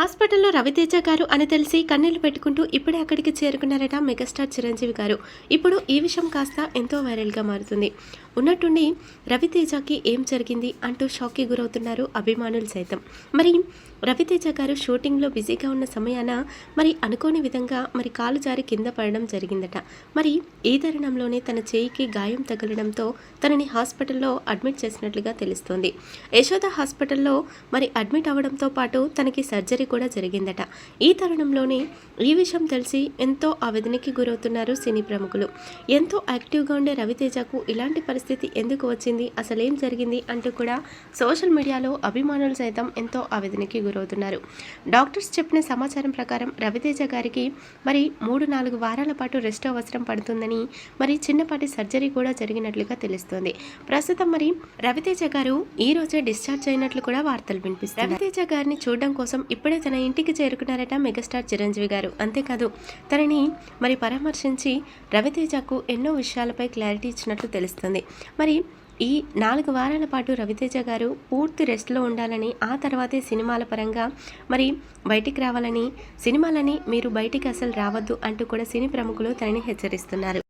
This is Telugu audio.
హాస్పిటల్లో రవితేజ గారు అని తెలిసి కన్నీళ్ళు పెట్టుకుంటూ ఇప్పుడే అక్కడికి చేరుకున్నారట మెగాస్టార్ చిరంజీవి గారు. ఇప్పుడు ఈ విషయం కాస్త ఎంతో వైరల్గా మారుతుంది. ఉన్నట్టుండి రవితేజకి ఏం జరిగింది అంటూ షాక్కి గురవుతున్నారు అభిమానులు సైతం. మరి రవితేజ గారు షూటింగ్లో బిజీగా ఉన్న సమయాన మరి అనుకోని విధంగా మరి కాలు జారి కింద పడడం జరిగిందట. మరి ఈ తరుణంలోనే తన చేయికి గాయం తగలడంతో తనని హాస్పిటల్లో అడ్మిట్ చేసినట్లుగా తెలుస్తోంది. యశోద హాస్పిటల్లో మరి అడ్మిట్ అవ్వడంతో పాటు తనకి సర్జరీ కూడా జరిగిందట. ఈ తరుణంలోనే ఈ విషయం తెలిసి ఎంతో ఆవేదనకి గురవుతున్నారు సినీ ప్రముఖులు. ఎంతో యాక్టివ్గా ఉండే రవితేజకు ఇలాంటి పరిస్థితి ఎందుకు వచ్చింది? అసలు ఏం జరిగింది? అంటూ కూడా సోషల్ మీడియాలో అభిమానులు సైతం ఎంతో ఆవేదనకి గురవుతున్నారు. డాక్టర్స్ చెప్పిన సమాచారం ప్రకారం రవితేజ గారికి మరి మూడు నాలుగు వారాల పాటు రెస్ట్ అవసరం పడుతుందని మరి చిన్నపాటి సర్జరీ కూడా జరిగినట్లుగా తెలుస్తోంది. ప్రస్తుతం మరి రవితేజ గారు ఈ రోజే డిశ్చార్జ్ అయినట్లు కూడా వార్తలు వినిపిస్తాయి రవితేజ గారిని చూడడం కోసం ఇప్పుడే తన ఇంటికి చేరుకున్నారట మెగాస్టార్ చిరంజీవి గారు. అంతేకాదు తనని మరి పరామర్శించి రవితేజకు ఎన్నో విషయాలపై క్లారిటీ ఇచ్చినట్లు తెలుస్తుంది. మరి ఈ నాలుగు వారాల పాటు రవితేజ గారు పూర్తి రెస్ట్లో ఉండాలని ఆ తర్వాతే సినిమాల పరంగా మరి బయటికి రావాలని సినిమాలని మీరు బయటికి అసలు రావద్దు అంటూ కూడా సినీ ప్రముఖులు తనని హెచ్చరిస్తున్నారు.